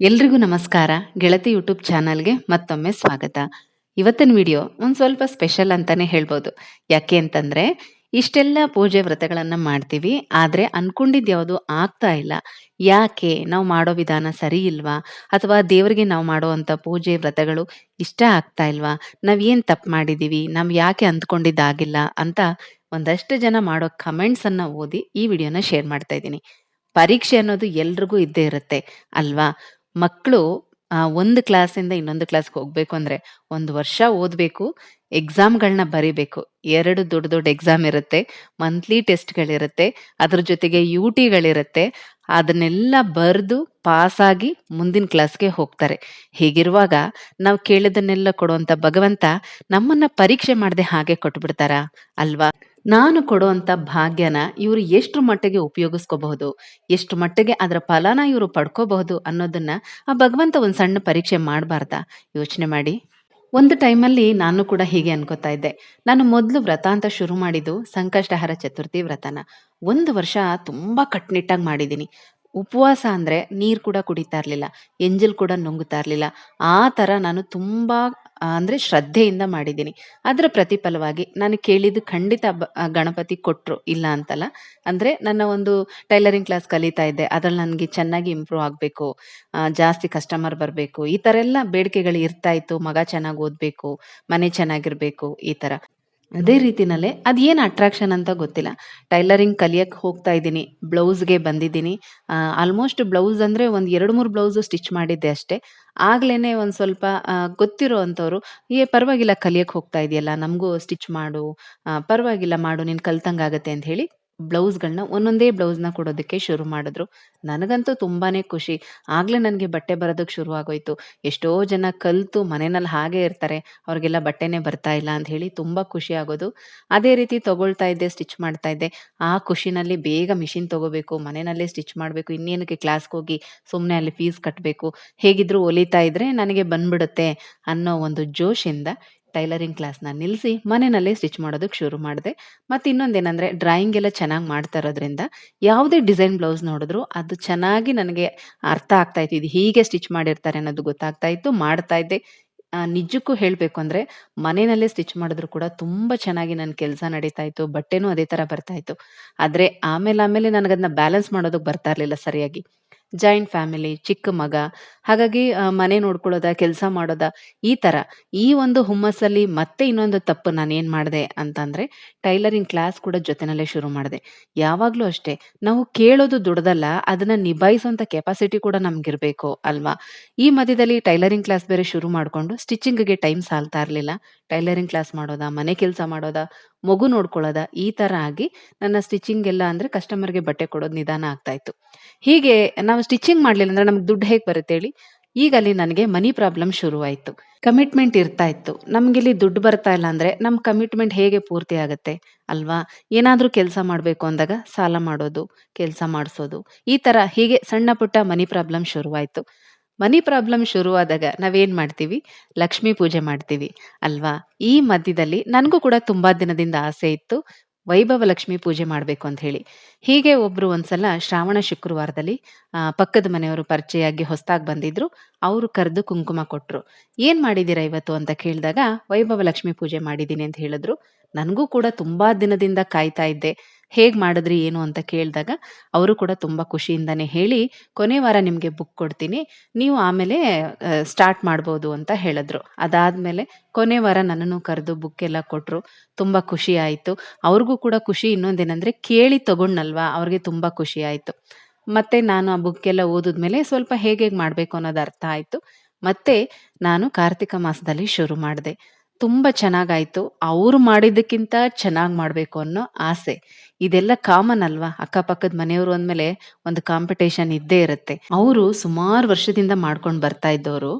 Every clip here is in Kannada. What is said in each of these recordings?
ಎಲ್ರಿಗೂ ನಮಸ್ಕಾರ. ಗೆಳತಿ ಯೂಟ್ಯೂಬ್ ಚಾನಲ್ಗೆ ಮತ್ತೊಮ್ಮೆ ಸ್ವಾಗತ. ಇವತ್ತಿನ ವಿಡಿಯೋ ಒಂದು ಸ್ವಲ್ಪ ಸ್ಪೆಷಲ್ ಅಂತಾನೆ ಹೇಳ್ಬೋದು. ಯಾಕೆ ಅಂತಂದ್ರೆ, ಇಷ್ಟೆಲ್ಲ ಪೂಜೆ ವ್ರತಗಳನ್ನ ಮಾಡ್ತೀವಿ, ಆದ್ರೆ ಅನ್ಕೊಂಡಿದ್ ಯಾವುದು ಆಗ್ತಾ ಇಲ್ಲ. ಯಾಕೆ? ನಾವು ಮಾಡೋ ವಿಧಾನ ಸರಿ ಇಲ್ವಾ? ಅಥವಾ ದೇವರಿಗೆ ನಾವು ಮಾಡುವಂತ ಪೂಜೆ ವ್ರತಗಳು ಇಷ್ಟ ಆಗ್ತಾ ಇಲ್ವಾ? ನಾವ್ ಏನ್ ತಪ್ಪು ಮಾಡಿದೀವಿ? ನಾವು ಯಾಕೆ ಅಂದ್ಕೊಂಡಿದ್ದಾಗಿಲ್ಲ? ಅಂತ ಒಂದಷ್ಟು ಜನ ಮಾಡೋ ಕಮೆಂಟ್ಸ್ ಅನ್ನ ಓದಿ ಈ ವಿಡಿಯೋನ ಶೇರ್ ಮಾಡ್ತಾ ಇದ್ದೀನಿ. ಪರೀಕ್ಷೆ ಅನ್ನೋದು ಎಲ್ರಿಗೂ ಇದ್ದೇ ಇರುತ್ತೆ, ಅಲ್ವಾ? ಮಕ್ಕಳು ಒಂದು ಕ್ಲಾಸಿಂದ ಇನ್ನೊಂದು ಕ್ಲಾಸ್‌ಗೆ ಹೋಗ್ಬೇಕು ಅಂದ್ರೆ, ಒಂದು ವರ್ಷ ಓದ್ಬೇಕು, ಎಕ್ಸಾಮ್‌ಗಳನ್ನ ಬರಿಬೇಕು. ಎರಡು ದೊಡ್ಡ ದೊಡ್ಡ ಎಕ್ಸಾಮ್ ಇರುತ್ತೆ. ಮಂತ್ಲಿ ಟೆಸ್ಟ್‌ಗಳಿರುತ್ತೆ. ಅದ್ರ ಜೊತೆಗೆ ಯು-ಟಿಗಳಿರುತ್ತೆ. ಅದನ್ನೆಲ್ಲ ಬರ್ದು ಪಾಸಾಗಿ ಮುಂದಿನ ಕ್ಲಾಸ್‌ಗೆ ಹೋಗ್ತಾರೆ. ಹೀಗಿರುವಾಗ ನಾವು ಕೇಳಿದ್ದನ್ನೆಲ್ಲ ಕೊಡುವಂತ ಭಗವಂತ ನಮ್ಮನ್ನ ಪರೀಕ್ಷೆ ಮಾಡದೆ ಹಾಗೆ ಕೊಟ್ಬಿಡ್ತಾರಾ? ಅಲ್ವಾ? ನಾನು ಕೊಡುವಂತ ಭಾಗ್ಯನ ಇವರು ಎಷ್ಟ್ರ ಮಟ್ಟಿಗೆ ಉಪಯೋಗಿಸ್ಕೋಬಹುದು? ಎಷ್ಟು ಮಟ್ಟಿಗೆ ಅದರ ಫಲನ ಇವರು ಪಡ್ಕೋಬಹುದು ಅನ್ನೋದನ್ನ ಆ ಭಗವಂತ ಒಂದ್ ಸಣ್ಣ ಪರೀಕ್ಷೆ ಮಾಡ್ಬಾರ್ದಾ? ಯೋಚನೆ ಮಾಡಿ. ಒಂದು ಟೈಮಲ್ಲಿ ನಾನು ಕೂಡ ಹೀಗೆ ಅನ್ಕೋತಾ ಇದ್ದೆ. ನಾನು ಮೊದಲು ವ್ರತ ಅಂತ ಶುರು ಮಾಡಿದ್ದು ಸಂಕಷ್ಟಹರ ಚತುರ್ಥಿ ವ್ರತನ. ಒಂದು ವರ್ಷ ತುಂಬಾ ಕಟ್ಟುನಿಟ್ಟಾಗಿ ಮಾಡಿದ್ದೀನಿ. ಉಪವಾಸ ಅಂದ್ರೆ ನೀರ್ ಕೂಡ ಕುಡಿತಾ ಇರ್ಲಿಲ್ಲ. ಎಂಜಲ್ ಕೂಡ ನುಂಗುತ್ತಾ ಇರ್ಲಿಲ್ಲ. ಆ ತರ ನಾನು ತುಂಬಾ ಅಂದ್ರೆ ಶ್ರದ್ಧೆಯಿಂದ ಮಾಡಿದ್ದೀನಿ. ಅದರ ಪ್ರತಿಫಲವಾಗಿ ನಾನು ಕೇಳಿದ್ದು ಖಂಡಿತ ಗಣಪತಿ ಕೊಟ್ಟರು ಇಲ್ಲ ಅಂತಲ್ಲ. ಅಂದರೆ ನನ್ನ ಒಂದು ಟೈಲರಿಂಗ್ ಕ್ಲಾಸ್ ಕಲಿತಾ ಇದ್ದೆ. ಅದ್ರಲ್ಲಿ ನನಗೆ ಚೆನ್ನಾಗಿ ಇಂಪ್ರೂವ್ ಆಗಬೇಕು ಜಾಸ್ತಿ ಕಸ್ಟಮರ್ ಬರಬೇಕು ಈ ತರ ಎಲ್ಲ ಬೇಡಿಕೆಗಳು ಇರ್ತಾ ಇತ್ತು. ಮಗ ಚೆನ್ನಾಗಿ ಓದ್ಬೇಕು, ಮನೆ ಚೆನ್ನಾಗಿರಬೇಕು ಈ ತರ. ಅದೇ ರೀತಿನಲ್ಲೇ ಅದೇನು ಅಟ್ರಾಕ್ಷನ್ ಅಂತ ಗೊತ್ತಿಲ್ಲ. ಟೈಲರಿಂಗ್ ಕಲಿಯಕ್ಕೆ ಹೋಗ್ತಾ ಇದ್ದೀನಿ. ಬ್ಲೌಸ್‌ಗೆ ಬಂದಿದ್ದೀನಿ. ಆಲ್ಮೋಸ್ಟ್ ಬ್ಲೌಸ್ ಅಂದ್ರೆ ಒಂದ್ 2, 3 ಬ್ಲೌಸು ಸ್ಟಿಚ್ ಮಾಡಿದ್ದೆ ಅಷ್ಟೇ. ಆಗ್ಲೇನೆ ಒಂದು ಸ್ವಲ್ಪ ಗೊತ್ತಿರೋ ಅಂಥವ್ರು, "ಏ ಪರವಾಗಿಲ್ಲ ಕಲಿಯಕ್ಕೆ ಹೋಗ್ತಾ ಇದೆಯಲ್ಲ ನಮಗೂ ಸ್ಟಿಚ್ ಮಾಡು. ಪರವಾಗಿಲ್ಲ ಮಾಡು, ನೀನ್ ಕಲ್ತಂಗಾಗತ್ತೆ" ಅಂತ ಹೇಳಿ ಬ್ಲೌಸ್‌ಗಳನ್ನ ಒಂದೊಂದೇ ಬ್ಲೌಸ್‌ನ ಕೊಡೋದಕ್ಕೆ ಶುರು ಮಾಡಿದ್ರು. ನನಗಂತೂ ತುಂಬಾನೇ ಖುಷಿ. ಆಗ್ಲೇ ನನಗೆ ಬಟ್ಟೆ ಬರೋದಕ್ಕೆ ಶುರು ಆಗೋಯ್ತು. ಎಷ್ಟೋ ಜನ ಕಲ್ತು ಮನೆಯಲ್ಲಿ ಹಾಗೆ ಇರ್ತಾರೆ. ಅವ್ರಿಗೆಲ್ಲ ಬಟ್ಟೆನೇ ಬರ್ತಾ ಇಲ್ಲ ಅಂತ ಹೇಳಿ ತುಂಬಾ ಖುಷಿ ಆಗೋದು. ಅದೇ ರೀತಿ ತಗೊಳ್ತಾ ಇದ್ದೆ, ಸ್ಟಿಚ್ ಮಾಡ್ತಾ ಇದ್ದೆ. ಆ ಖುಷಿನಲ್ಲಿ ಬೇಗ ಮಿಷಿನ್ ತಗೋಬೇಕು, ಮನೆಯಲ್ಲೇ ಸ್ಟಿಚ್ ಮಾಡಬೇಕು ಇನ್ನೇನಕ್ಕೆ ಕ್ಲಾಸ್‌ಗೆ ಹೋಗಿ ಸುಮ್ಮನೆ ಅಲ್ಲಿ ಫೀಸ್ ಕಟ್ಟಬೇಕು ಹೇಗಿದ್ರು ಒಲಿತಾ ಇದ್ರೆ ನನಗೆ ಬಂದ್ಬಿಡುತ್ತೆ ಅನ್ನೋ ಒಂದು ಜೋಶಿಂದ ಟೈಲರಿಂಗ್ ಕ್ಲಾಸ್‌ನ ನಿಲ್ಲಿಸಿ ಮನೆಯಲ್ಲೇ ಸ್ಟಿಚ್ ಮಾಡೋದಕ್ಕೆ ಶುರು ಮಾಡಿದೆ ಮತ್ತೆ ಇನ್ನೊಂದೇನಂದ್ರೆ ಡ್ರಾಯಿಂಗ್ ಎಲ್ಲ ಚೆನ್ನಾಗಿ ಮಾಡ್ತಾ ಇರೋದ್ರಿಂದ ಯಾವುದೇ ಡಿಸೈನ್ ಬ್ಲೌಸ್ ನೋಡಿದ್ರು ಅದು ಚೆನ್ನಾಗಿ ನನಗೆ ಅರ್ಥ ಆಗ್ತಾ ಇತ್ತು. ಇದು ಹೀಗೆ ಸ್ಟಿಚ್ ಮಾಡಿರ್ತಾರೆ ಅನ್ನೋದು ಗೊತ್ತಾಗ್ತಾ ಇತ್ತು. ಮಾಡ್ತಾ ಇದ್ದೆ. ನಿಜಕ್ಕೂ ಹೇಳಬೇಕು ಅಂದ್ರೆ ಮನೆಯಲ್ಲೇ ಸ್ಟಿಚ್ ಮಾಡಿದ್ರು ಕೂಡ ತುಂಬಾ ಚೆನ್ನಾಗಿ ನನ್ನ ಕೆಲಸ ನಡೀತಾ ಇತ್ತು. ಬಟ್ಟೆನೂ ಅದೇ ತರ ಬರ್ತಾ ಇತ್ತು. ಆದ್ರೆ ಆಮೇಲೆ ಆಮೇಲೆ ನನಗದನ್ನ ಬ್ಯಾಲೆನ್ಸ್ ಮಾಡೋದಕ್ಕೆ ಬರ್ತಾ ಇರಲಿಲ್ಲ ಸರಿಯಾಗಿ. ಜಾಯಿಂಟ್ ಫ್ಯಾಮಿಲಿ, ಚಿಕ್ಕ ಮಗ, ಹಾಗಾಗಿ ಮನೆ ನೋಡ್ಕೊಳ್ಳೋದ, ಕೆಲಸ ಮಾಡೋದ ಈ ತರ. ಈ ಒಂದು ಹುಮ್ಮಸ್ಸಲ್ಲಿ ಮತ್ತೆ ಇನ್ನೊಂದು ತಪ್ಪು ನಾನೇನ್ ಮಾಡ್ದೆ ಅಂತಂದ್ರೆ ಟೈಲರಿಂಗ್ ಕ್ಲಾಸ್ ಕೂಡ ಜೊತೆನಲ್ಲೇ ಶುರು ಮಾಡಿದೆ ಯಾವಾಗ್ಲೂ ಅಷ್ಟೇ ನಾವು ಕೇಳೋದು ದುಡ್ದಲ್ಲ ಅದನ್ನ ನಿಭಾಯಿಸುವಂತ ಕೆಪಾಸಿಟಿ ಕೂಡ ನಮ್ಗಿರ್ಬೇಕು ಅಲ್ವಾ? ಈ ಮಧ್ಯದಲ್ಲಿ ಟೈಲರಿಂಗ್ ಕ್ಲಾಸ್ ಬೇರೆ ಶುರು ಮಾಡ್ಕೊಂಡು ಸ್ಟಿಚಿಂಗ್‌ಗೆ ಟೈಮ್ ಸಾಲ್ತಾ ಇರಲಿಲ್ಲ ಟೈಲರಿಂಗ್ ಕ್ಲಾಸ್ ಮಾಡೋದ, ಮನೆ ಕೆಲಸ ಮಾಡೋದ, ಮಗು ನೋಡ್ಕೊಳ್ಳೋದ ಈ ತರ ಆಗಿ ನನ್ನ ಸ್ಟಿಚಿಂಗ್ ಎಲ್ಲ ಅಂದ್ರೆ ಕಸ್ಟಮರ್‌ಗೆ ಬಟ್ಟೆ ಕೊಡೋದು ನಿಧಾನ ಆಗ್ತಾ ಇತ್ತು. ಹೀಗೆ ನಾವು ಸ್ಟಿಚಿಂಗ್ ಮಾಡ್ಲಿಲ್ಲ ಅಂದ್ರೆ ನಮ್ಗೆ ದುಡ್ಡು ಹೇಗೆ ಬರುತ್ತೆ ಹೇಳಿ? ಈಗ ಅಲ್ಲಿ ನನಗೆ ಮನಿ ಪ್ರಾಬ್ಲಮ್ ಶುರುವಾಯ್ತು. ಕಮಿಟ್ಮೆಂಟ್ ಇರ್ತಾ ಇತ್ತು. ನಮ್ಗಿಲ್ಲಿ ದುಡ್ಡು ಬರ್ತಾ ಇಲ್ಲ ಅಂದ್ರೆ ನಮ್ ಕಮಿಟ್ಮೆಂಟ್ ಹೇಗೆ ಪೂರ್ತಿ ಆಗುತ್ತೆ ಅಲ್ವಾ? ಏನಾದ್ರೂ ಕೆಲಸ ಮಾಡ್ಬೇಕು ಅಂದಾಗ ಸಾಲ ಮಾಡೋದು, ಕೆಲಸ ಮಾಡ್ಸೋದು, ಈ ತರ ಹೀಗೆ ಸಣ್ಣ ಪುಟ್ಟ ಮನಿ ಪ್ರಾಬ್ಲಮ್ ಶುರುವಾಯ್ತು. ಮನಿ ಪ್ರಾಬ್ಲಮ್ ಶುರುವಾದಾಗ ನಾವೇನು ಮಾಡ್ತೀವಿ? ಲಕ್ಷ್ಮೀ ಪೂಜೆ ಮಾಡ್ತೀವಿ, ಅಲ್ವಾ? ಈ ಮಧ್ಯದಲ್ಲಿ ನನಗೂ ಕೂಡ ತುಂಬಾ ದಿನದಿಂದ ಆಸೆ ಇತ್ತು. ವೈಭವ ಲಕ್ಷ್ಮಿ ಪೂಜೆ ಮಾಡಬೇಕು ಅಂತ ಹೇಳಿ. ಹೀಗೆ ಒಬ್ರು ಒಂದ್ಸಲ ಶ್ರಾವಣ ಶುಕ್ರವಾರದಲ್ಲಿ ಪಕ್ಕದ ಮನೆಯವರು ಪರಿಚಯಾಗಿ ಹೊಸ್ದಾಗಿ ಬಂದಿದ್ರು. ಅವರು ಕರೆದು ಕುಂಕುಮ ಕೊಟ್ಟರು ಏನು ಮಾಡಿದ್ದೀರಾ ಇವತ್ತು?" ಅಂತ ಕೇಳಿದಾಗ, ವೈಭವ ಲಕ್ಷ್ಮಿ ಪೂಜೆ ಮಾಡಿದ್ದೀನಿ ಅಂತ ಹೇಳಿದ್ರು. ನನಗೂ ಕೂಡ ತುಂಬಾ ದಿನದಿಂದ ಕಾಯ್ತಾ ಇದ್ದೆ. ಹೇಗ್ ಮಾಡಿದ್ರಿ ಏನು ಅಂತ ಕೇಳಿದಾಗ ಅವರು ಕೂಡ ತುಂಬಾ ಖುಷಿಯಿಂದಾನೇ ಹೇಳಿ, "ಕೊನೆ ವಾರ ನಿಮ್ಗೆ ಬುಕ್ ಕೊಡ್ತೀನಿ. ನೀವು ಆಮೇಲೆ ಸ್ಟಾರ್ಟ್ ಮಾಡ್ಬೋದು" ಅಂತ ಹೇಳಿದ್ರು. ಅದಾದ್ಮೇಲೆ ಕೊನೆ ವಾರ ನನ್ನನ್ನು ಕರೆದು ಬುಕ್ ಎಲ್ಲ ಕೊಟ್ರು. ತುಂಬಾ ಖುಷಿ ಆಯ್ತು. ಅವ್ರಿಗೂ ಕೂಡ ಖುಷಿ ಇನ್ನೊಂದೇನಂದ್ರೆ ಕೇಳಿ ತಗೊಂಡ್ನಲ್ವಾ ಅವ್ರಿಗೆ ತುಂಬಾ ಖುಷಿ ಆಯ್ತು. ಮತ್ತೆ ನಾನು ಆ ಬುಕ್ ಎಲ್ಲ ಓದಿದ್ಮೇಲೆ ಸ್ವಲ್ಪ ಹೇಗೆ ಮಾಡ್ಬೇಕು ಅನ್ನೋದು ಅರ್ಥ ಆಯ್ತು. ಮತ್ತೆ ನಾನು ಕಾರ್ತಿಕ ಮಾಸದಲ್ಲಿ ಶುರು ಮಾಡ್ದೆ. ತುಂಬಾ ಚೆನ್ನಾಗಾಯ್ತು. ಅವ್ರು ಮಾಡಿದ್ದಕ್ಕಿಂತ ಚೆನ್ನಾಗಿ ಮಾಡ್ಬೇಕು ಅನ್ನೋ ಆಸೆ. ಇದೆಲ್ಲ ಕಾಮನ್ ಅಲ್ವಾ? ಅಕ್ಕಪಕ್ಕದ ಮನೆಯವರು ಅಂದ್ಮೇಲೆ ಒಂದು ಕಾಂಪಿಟೇಷನ್ ಇದ್ದೇ ಇರುತ್ತೆ. ಅವರು ಸುಮಾರು ವರ್ಷದಿಂದ ಮಾಡ್ಕೊಂಡು ಬರ್ತಾ ಇದ್ದವರು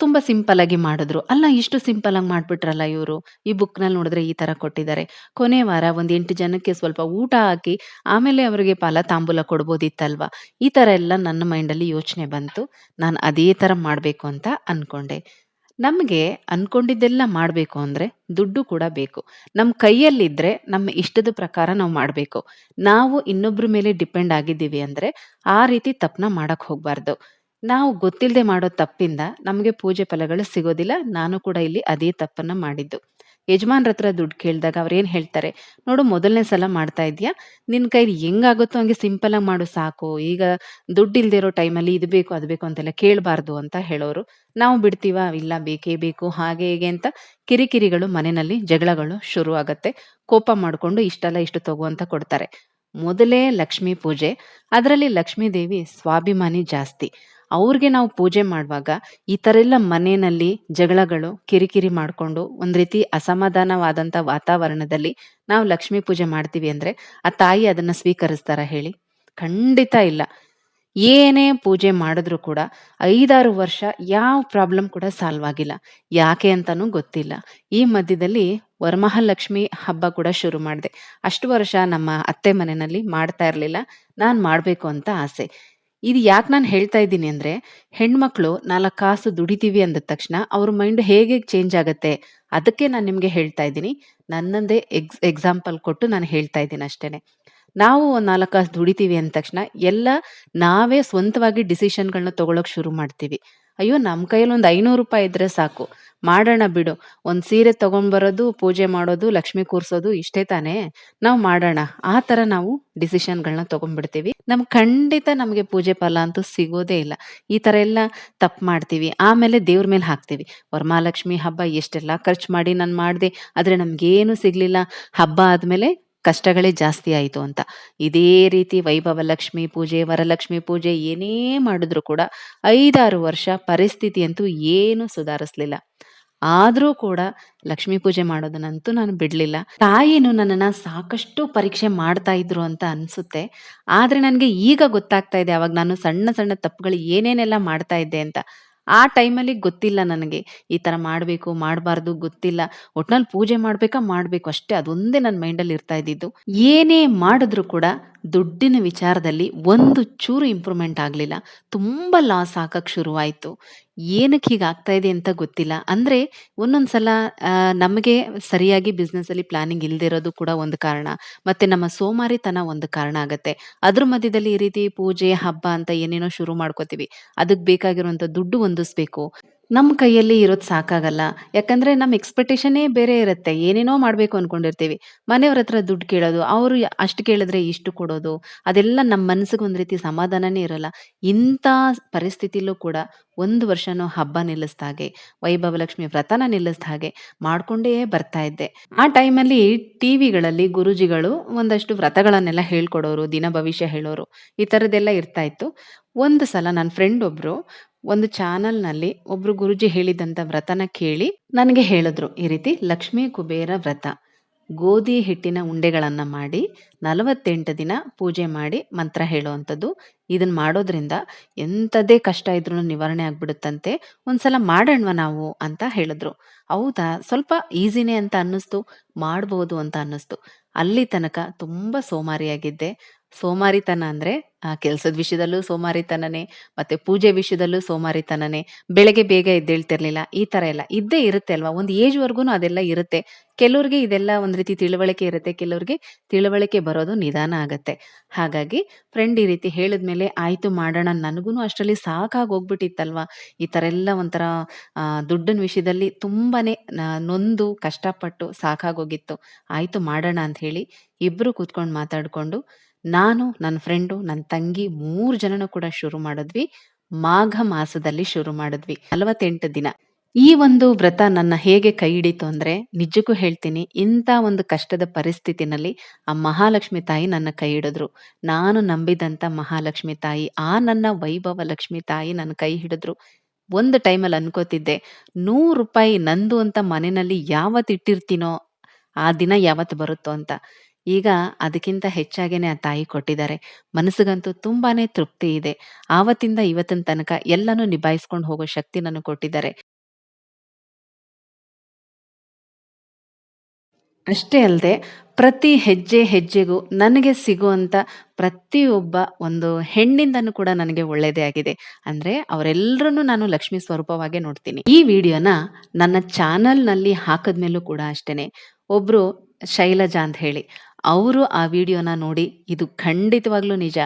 ತುಂಬಾ ಸಿಂಪಲ್ ಆಗಿ ಮಾಡಿದ್ರು. ಅಲ್ಲ, ಇಷ್ಟು ಸಿಂಪಲ್ ಆಗಿ ಮಾಡ್ಬಿಟ್ರಲ್ಲ ಇವರು ಈ ಬುಕ್ನಲ್ಲಿ ನೋಡಿದ್ರೆ ಈ ತರ ಕೊಟ್ಟಿದ್ದಾರೆ. ಕೊನೆ ವಾರ ಒಂದ್ ಎಂಟು ಜನಕ್ಕೆ ಸ್ವಲ್ಪ ಊಟ ಹಾಕಿ ಆಮೇಲೆ ಅವರಿಗೆ ಫಲ ತಾಂಬೂಲ ಕೊಡ್ಬೋದಿತ್ತಲ್ವಾ? ಈ ತರ ಎಲ್ಲ ನನ್ನ ಮೈಂಡ್ ಅಲ್ಲಿ ಯೋಚನೆ ಬಂತು. ನಾನು ಅದೇ ತರ ಮಾಡ್ಬೇಕು ಅಂತ ಅನ್ಕೊಂಡೆ. ನಮ್ಗೆ ಅನ್ಕೊಂಡಿದ್ದೆಲ್ಲ ಮಾಡ್ಬೇಕು ಅಂದ್ರೆ ದುಡ್ಡು ಕೂಡ ಬೇಕು. ನಮ್ ಕೈಯಲ್ಲಿದ್ರೆ ನಮ್ಮ ಇಷ್ಟದ ಪ್ರಕಾರ ನಾವು ಮಾಡ್ಬೇಕು. ನಾವು ಇನ್ನೊಬ್ಬರ ಮೇಲೆ ಡಿಪೆಂಡ್ ಆಗಿದ್ದೀವಿ ಅಂದ್ರೆ ಆ ರೀತಿ ತಪ್ಪನ್ನ ಮಾಡಕ್ ಹೋಗ್ಬಾರ್ದು. ನಾವು ಗೊತ್ತಿಲ್ಲದೆ ಮಾಡೋ ತಪ್ಪಿಂದ ನಮಗೆ ಪೂಜೆ ಫಲಗಳು ಸಿಗೋದಿಲ್ಲ. ನಾನು ಕೂಡ ಇಲ್ಲಿ ಅದೇ ತಪ್ಪನ್ನ ಮಾಡಿದ್ದು. ಯಜಮಾನ್ರ ಹತ್ರ ದುಡ್ಡು ಕೇಳಿದಾಗ ಅವ್ರೇನ್ ಹೇಳ್ತಾರೆ, "ನೋಡು ಮೊದಲನೇ ಸಲ ಮಾಡ್ತಾ ಇದೆಯಾ ನಿನ್ನ ಕೈಲಿ ಹೆಂಗಾಗುತ್ತೋ ಹಂಗೆ ಸಿಂಪಲ್ ಆಗಿ ಮಾಡು ಸಾಕು. ಈಗ ದುಡ್ಡಿಲ್ದೇ ಇರೋ ಟೈಮಲ್ಲಿ ಇದು ಬೇಕು, ಅದು ಬೇಕು ಅಂತೆಲ್ಲ ಕೇಳಬಾರ್ದು" ಅಂತ ಹೇಳೋರು. ನಾವು ಬಿಡ್ತೀವ ಇಲ್ಲ ಬೇಕೇ ಬೇಕು, ಹಾಗೆ ಹೀಗೆ ಅಂತ ಕಿರಿಕಿರಿಗಳು ಮನೆಯಲ್ಲಿ ಜಗಳಗಳು ಶುರು ಆಗತ್ತೆ. ಕೋಪ ಮಾಡ್ಕೊಂಡು ಇಷ್ಟಲ್ಲ ಇಷ್ಟು ತಗೋ ಅಂತ ಕೊಡ್ತಾರೆ. ಮೊದಲೇ ಲಕ್ಷ್ಮೀ ಪೂಜೆ, ಅದರಲ್ಲಿ ಲಕ್ಷ್ಮೀ ದೇವಿ ಸ್ವಾಭಿಮಾನಿ ಜಾಸ್ತಿ. ಅವ್ರಿಗೆ ನಾವು ಪೂಜೆ ಮಾಡುವಾಗ ಈ ಥರ ಎಲ್ಲ ಮನೆಯಲ್ಲಿ ಜಗಳಗಳು, ಕಿರಿಕಿರಿ ಮಾಡ್ಕೊಂಡು ಒಂದು ರೀತಿ ಅಸಮಾಧಾನವಾದಂಥ ವಾತಾವರಣದಲ್ಲಿ ನಾವು ಲಕ್ಷ್ಮೀ ಪೂಜೆ ಮಾಡ್ತೀವಿ ಅಂದ್ರೆ, ಆ ತಾಯಿ ಅದನ್ನ ಸ್ವೀಕರಿಸ್ತಾರ ಹೇಳಿ? ಖಂಡಿತ ಇಲ್ಲ. ಏನೇ ಪೂಜೆ ಮಾಡಿದ್ರು ಕೂಡ 5, 6 ವರ್ಷ ಯಾವ ಪ್ರಾಬ್ಲಮ್ ಕೂಡ ಸಾಲ್ವ್ ಆಗಿಲ್ಲ. ಯಾಕೆ ಅಂತಾನೂ ಗೊತ್ತಿಲ್ಲ. ಈ ಮಧ್ಯದಲ್ಲಿ ವರಮಹಾಲಕ್ಷ್ಮಿ ಹಬ್ಬ ಕೂಡ ಶುರು ಮಾಡಿದೆ ಅಷ್ಟು ವರ್ಷ ನಮ್ಮ ಅತ್ತೆ ಮನೆಯಲ್ಲಿ ಮಾಡ್ತಾ ಇರ್ಲಿಲ್ಲ. ನಾನು ಮಾಡಬೇಕು ಅಂತ ಆಸೆ. ಇದು ಯಾಕೆ ನಾನು ಹೇಳ್ತಾ ಇದ್ದೀನಿ ಅಂದ್ರೆ, ಹೆಣ್ಮಕ್ಳು ನಾಲ್ಕು ಕಾಸು ದುಡಿತೀವಿ ಅಂದ ತಕ್ಷಣ ಅವ್ರ ಮೈಂಡ್ ಹೇಗೆ ಚೇಂಜ್ ಆಗುತ್ತೆ ಅದಕ್ಕೆ ನಾನು ನಿಮಗೆ ಹೇಳ್ತಾ ಇದ್ದೀನಿ. ನನ್ನದೇ ಎಕ್ಸ್ ಎಕ್ಸಾಂಪಲ್ ಕೊಟ್ಟು ನಾನು ಹೇಳ್ತಾ ಇದ್ದೀನಿ ಅಷ್ಟೇನೆ. ನಾವು ಒಂದು ನಾಲ್ಕು ಕಾಸು ದುಡಿತೀವಿ ಅಂದ ತಕ್ಷಣ ಎಲ್ಲ ನಾವೇ ಸ್ವಂತವಾಗಿ ಡಿಸಿಷನ್‌ಗಳನ್ನ ತೊಗೊಳಕ್ಕೆ ಶುರು ಮಾಡ್ತೀವಿ. ಅಯ್ಯೋ! ನಮ್ಮ ಕೈಯಲ್ಲಿ ಒಂದು ₹500 ಇದ್ರೆ ಸಾಕು. ಮಾಡೋಣ ಬಿಡು. ಒಂದ್ ಸೀರೆ ತಗೊಂಡ್ಬರೋದು, ಪೂಜೆ ಮಾಡೋದು, ಲಕ್ಷ್ಮಿ ಕೂರ್ಸೋದು ಇಷ್ಟೇ ತಾನೇ? ನಾವು ಮಾಡೋಣ. ಆ ತರ ನಾವು ಡಿಸಿಷನ್‌ಗಳನ್ನ ತಗೊಂಡ್ಬಿಡ್ತೀವಿ. ನಮ್ ಖಂಡಿತ ನಮ್ಗೆ ಪೂಜೆ ಫಲ ಅಂತೂ ಸಿಗೋದೇ ಇಲ್ಲ. ಈ ತರ ಎಲ್ಲ ತಪ್ಪು ಮಾಡ್ತೀವಿ. ಆಮೇಲೆ ದೇವ್ರ ಮೇಲೆ ಹಾಕ್ತೀವಿ. ವರಮಹಾಲಕ್ಷ್ಮಿ ಹಬ್ಬ ಎಷ್ಟೆಲ್ಲ ಖರ್ಚು ಮಾಡಿ ನಾನು ಮಾಡ್ದೆ, ಆದ್ರೆ ನಮ್ಗೇನು ಸಿಗ್ಲಿಲ್ಲ. ಹಬ್ಬ ಆದ್ಮೇಲೆ ಕಷ್ಟಗಳೇ ಜಾಸ್ತಿ ಆಯ್ತು ಅಂತ. ಇದೇ ರೀತಿ ವೈಭವ ಲಕ್ಷ್ಮಿ ಪೂಜೆ, ವರಲಕ್ಷ್ಮಿ ಪೂಜೆ ಏನೇ ಮಾಡಿದ್ರು ಕೂಡ 5, 6 ವರ್ಷ ಪರಿಸ್ಥಿತಿ ಅಂತೂ ಏನೂ ಸುಧಾರಿಸ್ಲಿಲ್ಲ. ಆದ್ರೂ ಕೂಡ ಲಕ್ಷ್ಮೀ ಪೂಜೆ ಮಾಡೋದನ್ನಂತೂ ನಾನು ಬಿಡ್ಲಿಲ್ಲ. ತಾಯಿನು ನನ್ನನ್ನ ಸಾಕಷ್ಟು ಪರೀಕ್ಷೆ ಮಾಡ್ತಾ ಇದ್ರು ಅಂತ ಅನ್ಸುತ್ತೆ. ಆದ್ರೆ ನನ್ಗೆ ಈಗ ಗೊತ್ತಾಗ್ತಾ ಇದೆ, ಅವಾಗ ನಾನು ಸಣ್ಣ ಸಣ್ಣ ತಪ್ಪುಗಳು ಏನೇನೆಲ್ಲ ಮಾಡ್ತಾ ಇದ್ದೆ ಅಂತ. ಆ ಟೈಮಲ್ಲಿ ಗೊತ್ತಿಲ್ಲ ನನಗೆ. ಈ ಥರ ಮಾಡಬೇಕು, ಮಾಡಬಾರ್ದು ಗೊತ್ತಿಲ್ಲ. ಒಟ್ನಲ್ಲಿ ಪೂಜೆ ಮಾಡಬೇಕಾ, ಮಾಡಬೇಕು ಅಷ್ಟೇ. ಅದೊಂದೇ ನನ್ನ ಮೈಂಡಲ್ಲಿ ಇರ್ತಾ ಇದ್ದಿದ್ದು. ಏನೇ ಮಾಡಿದ್ರೂ ಕೂಡ ದುಡ್ಡಿನ ವಿಚಾರದಲ್ಲಿ ಒಂದು ಚೂರು ಇಂಪ್ರೂವ್‌ಮೆಂಟ್ ಆಗಲಿಲ್ಲ ತುಂಬಾ ಲಾಸ್ ಹಾಕಕ್ಕೆ ಶುರುವಾಯ್ತು. ಏನಕ್ಕೆ ಹೀಗೆ ಆಗ್ತಾ ಇದೆ ಅಂತ ಗೊತ್ತಿಲ್ಲ. ಅಂದ್ರೆ ಒಂದೊಂದ್ ಸಲ ಆಹ್, ನಮಗೆ ಸರಿಯಾಗಿ ಬಿಸ್ನೆಸ್ಸಲ್ಲಿ ಪ್ಲಾನಿಂಗ್ ಇಲ್ಲದೆ ಇರೋದು ಕೂಡ ಒಂದು ಕಾರಣ. ಮತ್ತೆ ನಮ್ಮ ಸೋಮಾರಿತನ ಒಂದು ಕಾರಣ ಆಗತ್ತೆ. ಅದ್ರ ಮಧ್ಯದಲ್ಲಿ ಈ ರೀತಿ ಪೂಜೆ, ಹಬ್ಬ ಅಂತ ಏನೇನೋ ಶುರು ಮಾಡ್ಕೋತೀವಿ. ಅದಕ್ಕೆ ಬೇಕಾಗಿರುವಂಥ ದುಡ್ಡು ಹೊಂದಿಸ್ಬೇಕು. ನಮ್ ಕೈಯಲ್ಲಿ ಇರೋದು ಸಾಕಾಗಲ್ಲ. ಯಾಕಂದ್ರೆ ನಮ್ಮ ಎಕ್ಸ್‌ಪೆಕ್ಟೇಷನ್ನೇ ಬೇರೆ ಇರುತ್ತೆ. ಏನೇನೋ ಮಾಡ್ಬೇಕು ಅನ್ಕೊಂಡಿರ್ತೀವಿ. ಮನೆಯವ್ರ ಹತ್ರ ದುಡ್ಡು ಕೇಳೋದು, ಅವರು ಅಷ್ಟು ಕೇಳಿದ್ರೆ ಇಷ್ಟು ಕೊಡೋದು, ಅದೆಲ್ಲ ನಮ್ಮ ಮನಸ್ಸಿಗೆ ಒಂದ್ ರೀತಿ ಸಮಾಧಾನನೇ ಇರಲ್ಲ. ಇಂಥ ಪರಿಸ್ಥಿತಿಲೂ ಕೂಡ ಒಂದು ವರ್ಷನೂ ಹಬ್ಬ ನಿಲ್ಲಿಸ್ದ ಹಾಗೆ, ವೈಭವ ಲಕ್ಷ್ಮಿ ವ್ರತನ ನಿಲ್ಲಿಸ್ದ ಹಾಗೆ ಮಾಡ್ಕೊಂಡೇ ಬರ್ತಾ ಇದ್ದೆ. ಆ ಟೈಮಲ್ಲಿ ಟಿವಿಗಳಲ್ಲಿ ಗುರುಜಿಗಳು ಒಂದಷ್ಟು ವ್ರತಗಳನ್ನೆಲ್ಲ ಹೇಳ್ಕೊಡೋರು, ದಿನ ಭವಿಷ್ಯ ಹೇಳೋರು. ಈ ಥರದ್ದೆಲ್ಲ ಇರ್ತಾ ಇತ್ತು. ಒಂದು ಸಲ ನನ್ನ ಫ್ರೆಂಡ್ ಒಬ್ರು ಒಂದು ಚಾನಲ್‌ನಲ್ಲಿ ಒಬ್ರು ಗುರುಜಿ ಹೇಳಿದಂಥ ವ್ರತನ ಕೇಳಿ ನನಗೆ ಹೇಳಿದ್ರು. ಈ ರೀತಿ ಲಕ್ಷ್ಮೀ ಕುಬೇರ ವ್ರತ. ಗೋಧಿ ಹಿಟ್ಟಿನ ಉಂಡೆಗಳನ್ನು ಮಾಡಿ 48 ದಿನ ಪೂಜೆ ಮಾಡಿ ಮಂತ್ರ ಹೇಳುವಂಥದ್ದು. ಇದನ್ನ ಮಾಡೋದ್ರಿಂದ ಎಂಥದೇ ಕಷ್ಟ ಇದ್ರೂ ನಿವಾರಣೆ ಆಗ್ಬಿಡುತ್ತಂತೆ. ಒಂದ್ಸಲ ಮಾಡೋಣವ ನಾವು ಅಂತ ಹೇಳಿದ್ರು. ಹೌದಾ? ಸ್ವಲ್ಪ ಈಸಿನೇ ಅಂತ ಅನ್ನಿಸ್ತು. ಮಾಡ್ಬೋದು ಅಂತ ಅನ್ನಿಸ್ತು. ಅಲ್ಲಿ ತನಕ ತುಂಬಾ ಸೋಮಾರಿಯಾಗಿದ್ದೆ. ಸೋಮಾರಿತನ ಅಂದ್ರೆ ಆ ಕೆಲ್ಸದ ವಿಷಯದಲ್ಲೂ ಸೋಮಾರಿತನನೇ, ಮತ್ತೆ ಪೂಜೆ ವಿಷಯದಲ್ಲೂ ಸೋಮಾರಿತನನೇ. ಬೆಳಗ್ಗೆ ಬೇಗ ಎದ್ದೇಳ್ತಿರ್ಲಿಲ್ಲ. ಈ ತರ ಎಲ್ಲ ಇದ್ದೇ ಇರುತ್ತೆ ಅಲ್ವಾ? ಒಂದು ಏಜ್‌ವರೆಗೂನು ಅದೆಲ್ಲ ಇರುತ್ತೆ. ಕೆಲವ್ರಿಗೆ ಇದೆಲ್ಲ ಒಂದ್ ರೀತಿ ತಿಳುವಳಿಕೆ ಇರುತ್ತೆ. ಕೆಲವ್ರಿಗೆ ತಿಳುವಳಿಕೆ ಬರೋದು ನಿಧಾನ ಆಗತ್ತೆ. ಹಾಗಾಗಿ ಫ್ರೆಂಡ್ ಈ ರೀತಿ ಹೇಳಿದ್ಮೇಲೆ ಆಯ್ತು ಮಾಡೋಣ. ನನಗೂ ಅಷ್ಟರಲ್ಲಿ ಸಾಕಾಗಿ ಹೋಗ್ಬಿಟ್ಟಿತ್ತಲ್ವಾ? ಈ ಥರ ಎಲ್ಲ ಒಂಥರ ದುಡ್ಡಿನ ವಿಷಯದಲ್ಲಿ ತುಂಬಾನೇ ನೊಂದು ಕಷ್ಟಪಟ್ಟು ಸಾಕಾಗೋಗಿತ್ತು. ಆಯ್ತು ಮಾಡೋಣ ಅಂತ ಹೇಳಿ ಇಬ್ರು ಕೂತ್ಕೊಂಡು ಮಾತಾಡ್ಕೊಂಡು, ನಾನು, ನನ್ನ ಫ್ರೆಂಡು, ನನ್ನ ತಂಗಿ ಮೂರು ಜನನು ಕೂಡ ಶುರು ಮಾಡಿದ್ವಿ. ಮಾಘ ಮಾಸದಲ್ಲಿ ಶುರು ಮಾಡಿದ್ವಿ. 48 ದಿನ. ಈ ಒಂದು ವ್ರತ ನನ್ನ ಹೇಗೆ ಕೈ ಹಿಡಿತು ಅಂದ್ರೆ ನಿಜಕ್ಕೂ ಹೇಳ್ತೀನಿ. ಇಂಥ ಒಂದು ಕಷ್ಟದ ಪರಿಸ್ಥಿತಿನಲ್ಲಿ ಆ ಮಹಾಲಕ್ಷ್ಮಿ ತಾಯಿ ನನ್ನ ಕೈ ಹಿಡಿದ್ರು. ನಾನು ನಂಬಿದಂತ ಮಹಾಲಕ್ಷ್ಮಿ ತಾಯಿ, ಆ ನನ್ನ ವೈಭವ ಲಕ್ಷ್ಮಿ ತಾಯಿ ನನ್ನ ಕೈ ಹಿಡಿದ್ರು. ಒಂದು ಟೈಮಲ್ಲಿ ಅನ್ಕೋತಿದ್ದೆ, ₹100 ನಂದು ಅಂತ ಮನೆಯಲ್ಲಿ ಯಾವತ್ತು ಇಟ್ಟಿರ್ತೀನೋ, ಆ ದಿನ ಯಾವತ್ತು ಬರುತ್ತೋ ಅಂತ. ಈಗ ಅದಕ್ಕಿಂತ ಹೆಚ್ಚಾಗೇನೆ ಆ ತಾಯಿ ಕೊಟ್ಟಿದ್ದಾರೆ. ಮನಸ್ಸಿಗಂತೂ ತುಂಬಾನೇ ತೃಪ್ತಿ ಇದೆ. ಆವತ್ತಿಂದ ಇವತ್ತಿನ ತನಕ ಎಲ್ಲಾನು ನಿಭಾಯಿಸ್ಕೊಂಡು ಹೋಗೋ ಶಕ್ತಿ ಕೊಟ್ಟಿದ್ದಾರೆ. ಅಷ್ಟೇ ಅಲ್ಲದೆ ಪ್ರತಿ ಹೆಜ್ಜೆ ಹೆಜ್ಜೆಗೂ ನನಗೆ ಸಿಗುವಂತ ಪ್ರತಿಯೊಬ್ಬ ಒಂದು ಹೆಣ್ಣಿಂದನೂ ಕೂಡ ನನಗೆ ಒಳ್ಳೆಯದೇ ಆಗಿದೆ. ಅಂದ್ರೆ ಅವರೆಲ್ರನ್ನೂ ನಾನು ಲಕ್ಷ್ಮಿ ಸ್ವರೂಪವಾಗೇ ನೋಡ್ತೀನಿ. ಈ ವಿಡಿಯೋನ ನನ್ನ ಚಾನಲ್‌ನಲ್ಲಿ ಹಾಕಿದ್ಮೇಲೂ ಕೂಡ ಅಷ್ಟೇನೆ. ಒಬ್ರು ಶೈಲಜಾ ಅಂತ ಹೇಳಿ, ಅವರು ಆ ವಿಡಿಯೋನ ನೋಡಿ, ಇದು ಖಂಡಿತವಾಗ್ಲೂ ನಿಜ.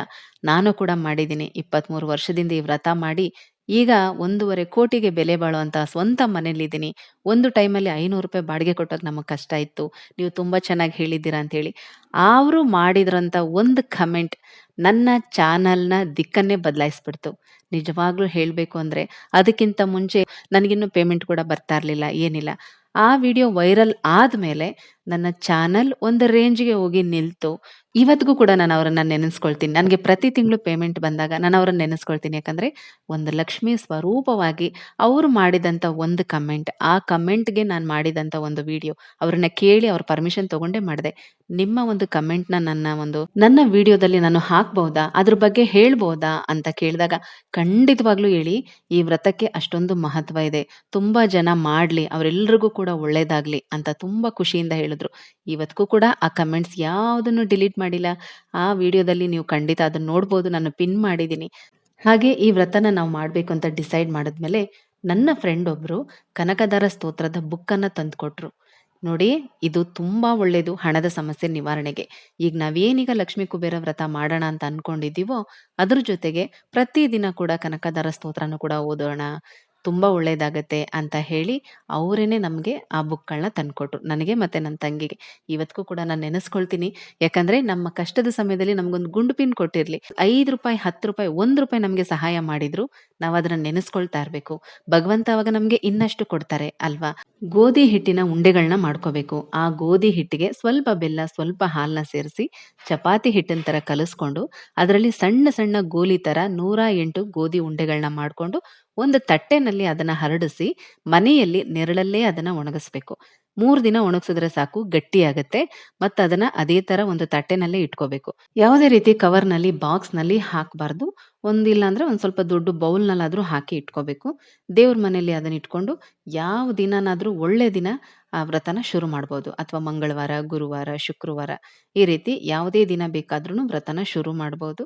ನಾನು ಕೂಡ ಮಾಡಿದ್ದೀನಿ. 23 ವರ್ಷದಿಂದ ಈ ವ್ರತ ಮಾಡಿ, ಈಗ ಒಂದೂವರೆ ಕೋಟಿಗೆ ಬೆಲೆ ಬಾಳುವಂತ ಸ್ವಂತ ಮನೇಲಿದ್ದೀನಿ. ಒಂದು ಟೈಮಲ್ಲಿ ₹500 ಬಾಡಿಗೆ ಕೊಟ್ಟೋಕೆ ನಮಗೆ ಕಷ್ಟ ಇತ್ತು. ನೀವು ತುಂಬಾ ಚೆನ್ನಾಗಿ ಹೇಳಿದ್ದೀರಾ ಅಂತ ಹೇಳಿ. ಮಾಡಿದ್ರಂಥ ಒಂದು ಕಮೆಂಟ್ ನನ್ನ ಚಾನಲ್‌ನ ದಿಕ್ಕನ್ನೇ ಬದಲಾಯಿಸ್ಬಿಡ್ತು. ನಿಜವಾಗ್ಲೂ ಹೇಳಬೇಕು ಅಂದ್ರೆ, ಅದಕ್ಕಿಂತ ಮುಂಚೆ ನನಗಿನ್ನೂ ಪೇಮೆಂಟ್ ಕೂಡ ಬರ್ತಾ ಇರಲಿಲ್ಲ, ಏನಿಲ್ಲ. ಆ ವಿಡಿಯೋ ವೈರಲ್ ಆದ್ಮೇಲೆ ನನ್ನ ಚಾನಲ್ ಒಂದು ರೇಂಜ್‌ಗೆ ಹೋಗಿ ನಿಲ್ತು. ಇವತ್ತಿಗೂ ಕೂಡ ನಾನು ಅವರನ್ನ ನೆನೆಸ್ಕೊಳ್ತೀನಿ. ನನಗೆ ಪ್ರತಿ ತಿಂಗಳು ಪೇಮೆಂಟ್ ಬಂದಾಗ ನಾನು ಅವರನ್ನ ನೆನೆಸ್ಕೊಳ್ತೀನಿ. ಯಾಕಂದರೆ ಒಂದು ಲಕ್ಷ್ಮಿ ಸ್ವರೂಪವಾಗಿ ಅವರು ಮಾಡಿದಂಥ ಒಂದು ಕಮೆಂಟ್, ಆ ಕಮೆಂಟ್‌ಗೆ ನಾನು ಮಾಡಿದಂಥ ಒಂದು ವಿಡಿಯೋ ಅವ್ರನ್ನ ಕೇಳಿ ಅವ್ರ ಪರ್ಮಿಷನ್ ತಗೊಂಡೇ ಮಾಡಿದೆ ನಿಮ್ಮ ಒಂದು ಕಮೆಂಟ್‌ನ ನನ್ನ ಒಂದು ನನ್ನ ವಿಡಿಯೋದಲ್ಲಿ ನಾನು ಹಾಕ್ಬಹುದಾ? ಅದ್ರ ಬಗ್ಗೆ ಹೇಳ್ಬೋದಾ ಅಂತ ಕೇಳಿದಾಗ ಖಂಡಿತವಾಗ್ಲೂ ಹೇಳಿ. ಈ ವ್ರತಕ್ಕೆ ಅಷ್ಟೊಂದು ಮಹತ್ವ ಇದೆ. ತುಂಬಾ ಜನ ಮಾಡಲಿ ಅವರೆಲ್ಲರಿಗೂ ಕೂಡ ಒಳ್ಳೇದಾಗ್ಲಿ ಅಂತ ತುಂಬಾ ಖುಷಿಯಿಂದ ಹೇಳಿದ್ರು. ಇವತ್ತಿಗೂ ಕೂಡ ಆ ಕಮೆಂಟ್ಸ್ ಯಾವುದನ್ನು ಡಿಲೀಟ್ ಮಾಡಿಲ್ಲ. ಆ ವಿಡಿಯೋದಲ್ಲಿ ನೀವು ಖಂಡಿತ ಅದನ್ನ ನೋಡ್ಬೋದು. ನಾನು ಪಿನ್ ಮಾಡಿದ್ದೀನಿ. ಹಾಗೆ ಈ ವ್ರತನ ನಾವು ಮಾಡಬೇಕು ಅಂತ ಡಿಸೈಡ್ ಮಾಡಿದ್ಮೇಲೆ ನನ್ನ ಫ್ರೆಂಡ್ ಒಬ್ರು ಕನಕದಾರ ಸ್ತೋತ್ರದ ಬುಕ್ ಅನ್ನ ತಂದ್ಕೊಟ್ರು. ನೋಡಿ ಇದು ತುಂಬಾ ಒಳ್ಳೇದು ಹಣದ ಸಮಸ್ಯೆ ನಿವಾರಣೆಗೆ. ಈಗ ನಾವೇನೀಗ ಲಕ್ಷ್ಮೀ ಕುಬೇರ ವ್ರತ ಮಾಡೋಣ ಅಂತ ಅನ್ಕೊಂಡಿದ್ದೀವೋ, ಅದ್ರ ಜೊತೆಗೆ ಪ್ರತಿದಿನ ಕೂಡ ಕನಕದಾರ ಸ್ತೋತ್ರನ ಕೂಡ ಓದೋಣ. ತುಂಬಾ ಒಳ್ಳೇದಾಗತ್ತೆ ಅಂತ ಹೇಳಿ ಅವರೇನೆ ನಮಗೆ ಆ ಬುಕ್‌ಗಳನ್ನ ತಂದುಕೊಟ್ರು ನನಗೆ ಮತ್ತೆ ನನ್ನ ತಂಗಿಗೆ. ಇವತ್ತಿಗೂ ಕೂಡ ನಾನು ನೆನೆಸ್ಕೊಳ್ತೀನಿ. ಯಾಕಂದ್ರೆ ನಮ್ಮ ಕಷ್ಟದ ಸಮಯದಲ್ಲಿ ನಮಗೊಂದು ಗುಂಡು ಪಿನ್ ಕೊಟ್ಟಿರ್ಲಿ. ₹5, ₹10, ₹1 ನಮ್ಗೆ ಸಹಾಯ ಮಾಡಿದ್ರು. ನಾವು ಅದನ್ನು ನೆನೆಸ್ಕೊಳ್ತಾ ಇರಬೇಕು ಭಗವಂತ ಅವಾಗ ನಮಗೆ ಇನ್ನಷ್ಟು ಕೊಡ್ತಾರೆ ಅಲ್ವಾ? ಗೋಧಿ ಹಿಟ್ಟಿನ ಉಂಡೆಗಳನ್ನ ಮಾಡ್ಕೋಬೇಕು. ಆ ಗೋಧಿ ಹಿಟ್ಟಿಗೆ ಸ್ವಲ್ಪ ಬೆಲ್ಲ, ಸ್ವಲ್ಪ ಹಾಲನ್ನ ಸೇರಿಸಿ ಚಪಾತಿ ಹಿಟ್ಟಿನ ತರ ಕಲಸ್ಕೊಂಡು, ಅದರಲ್ಲಿ ಸಣ್ಣ ಸಣ್ಣ ಗೋಲಿ ತರ 108 ಗೋಧಿ ಉಂಡೆಗಳನ್ನ ಮಾಡ್ಕೊಂಡು, ಒಂದು ತಟ್ಟೆನಲ್ಲಿ ಅದನ್ನ ಹರಡಿಸಿ, ಮನೆಯಲ್ಲಿ ನೆರಳಲ್ಲೇ ಅದನ್ನ ಒಣಗಿಸ್ಬೇಕು. ಮೂರು ದಿನ ಒಣಗಿಸಿದ್ರೆ ಸಾಕು ಗಟ್ಟಿಯಾಗತ್ತೆ. ಮತ್ತೆ ಅದನ್ನ ಅದೇ ತರ ಒಂದು ತಟ್ಟೆನಲ್ಲೇ ಇಟ್ಕೋಬೇಕು. ಯಾವುದೇ ರೀತಿ ಕವರ್‌ನಲ್ಲಿ, ಬಾಕ್ಸ್‌ನಲ್ಲಿ ಹಾಕಬಾರ್ದು ಒಂದಿಲ್ಲ ಅಂದ್ರೆ ಒಂದ್ ಸ್ವಲ್ಪ ದೊಡ್ಡ ಬೌಲ್‌ನಲ್ಲಾದ್ರೂ ಹಾಕಿ ಇಟ್ಕೋಬೇಕು. ದೇವ್ರ ಮನೆಯಲ್ಲಿ ಅದನ್ನ ಇಟ್ಕೊಂಡು ಯಾವ ದಿನನಾದ್ರೂ ಒಳ್ಳೆ ದಿನ ಆ ವ್ರತನ ಶುರು ಮಾಡ್ಬೋದು. ಅಥವಾ ಮಂಗಳವಾರ, ಗುರುವಾರ, ಶುಕ್ರವಾರ ಈ ರೀತಿ ಯಾವುದೇ ದಿನ ಬೇಕಾದ್ರೂ ವ್ರತನ ಶುರು ಮಾಡ್ಬೋದು.